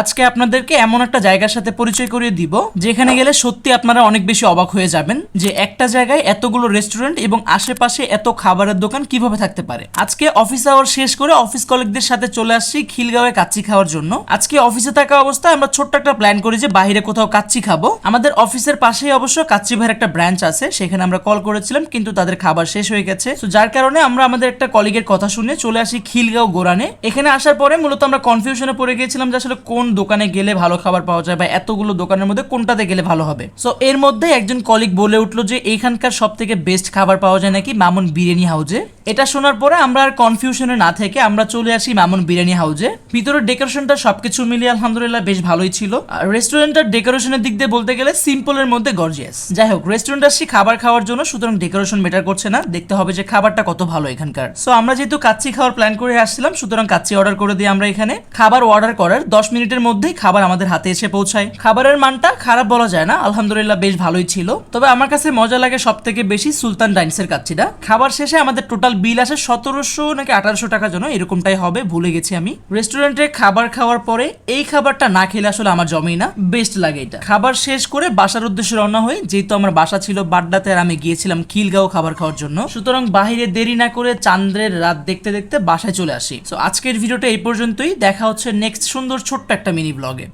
আজকে আপনাদেরকে এমন একটা জায়গার সাথে পরিচয় করিয়ে দিব, যেখানে গেলে সত্যি আপনারা অনেক বেশি অবাক হয়ে যাবেন যে একটা জায়গায় এতগুলো রেস্টুরেন্ট এবং আশেপাশে এত খাবারের দোকান কীভাবে থাকতে পারে। আজকে অফিস আওয়ার শেষ করে অফিস কলিগদের সাথে চলে আসছি খিলগাঁওয়ে কাচ্চি খাওয়ার জন্য। আজকে অফিসে থাকা অবস্থায় আমরা ছোট্ট একটা প্ল্যান করি যে বাইরে কোথাও কাচ্চি খাব। আমাদের অফিসের পাশেই অবশ্য কাচ্চি ভাইয়ের একটা ব্রাঞ্চ আছে, সেখানে আমরা কল করেছিলাম, কিন্তু তাদের খাবার শেষ হয়ে গেছে। তো যার কারণে আমরা আমাদের একটা কলিগের কথা শুনে চলে আসি খিলগাঁও গোরানে এখানে আসার পরে মূলত আমরা কনফিউশনে পড়ে গিয়েছিলাম যে আসলে কোন দোকানে গেলে ভালো খাবার পাওয়া যায় বা এতগুলো দোকানের মধ্যে কোনটাতে গেলে ভালো হবে? সো এর মধ্যে একজন কলিগ বলে উঠল যে, এইখানকার সব থেকে বেস্ট খাবার পাওয়া যায় নাকি মামুন বিরিয়ানি হাউজে? এটা শোনার পরে আমরা আর কনফিউশনে না থেকে আমরা চলে আসি মামুন বিরিয়ানি হাউজে। ভিতরের ডেকোরেশনটা সবকিছু মিলিয়ে আলহামদুলিল্লাহ বেশ ভালোই ছিল। আর রেস্টুরেন্টের ডেকোরেশনের দিক দিয়ে বলতে গেলে সিম্পলের মধ্যে গর্জিয়াস যাই হোক রেস্টুরেন্ট আসছি, খাবার খাওয়ার জন্য, সুতরাং ডেকোরেশন ম্যাটার করছে না। দেখতে হবে যে খাবারটা কত ভালো এখানকার। সো আমরা যেহেতু কাচ্চি খাওয়ার প্ল্যান করে আসছিলাম, সুতরাং কাচ্চি অর্ডার করে দিই আমরা এখানে। খাবার অর্ডার করার দশ মিনিটের মধ্যেই খাবার আমাদের হাতে এসে পৌঁছায়। খাবারের মানটা খারাপ বলা যায় না, আলহামদুলিল্লাহ বেশ ভালোই ছিল। তবে আমার কাছে মজা লাগে সব থেকে বেশি সুলতান ডাইন্সের কাচ্চিটা। খাবার শেষে আমাদের টোটাল বিল আসে সতেরোশো নাকি আঠারোশো টাকার জন্য এরকমটাই হবে, ভুলে গেছি আমি। রেস্টুরেন্টে খাবার খাওয়ার পরে এই খাবারটা না খেলে আসলে আমার জমেই না, বেস্ট লাগে এটা। খাবার শেষ করে বাসার উদ্দেশ্যে রওনা হয়ে যেহেতু আমার বাসা ছিল বাড্ডাতে আর আমি গিয়েছিলাম খিলগাঁও খাবার খাওয়ার জন্য। সুতরাং বাহিরে দেরি না করে চান্দ্রের রাত দেখতে দেখতে বাসায় চলে আসি। তো আজকের ভিডিওটা এই পর্যন্তই, দেখা হচ্ছে নেক্সট সুন্দর ছোট্ট একটা মিনি ব্লগে।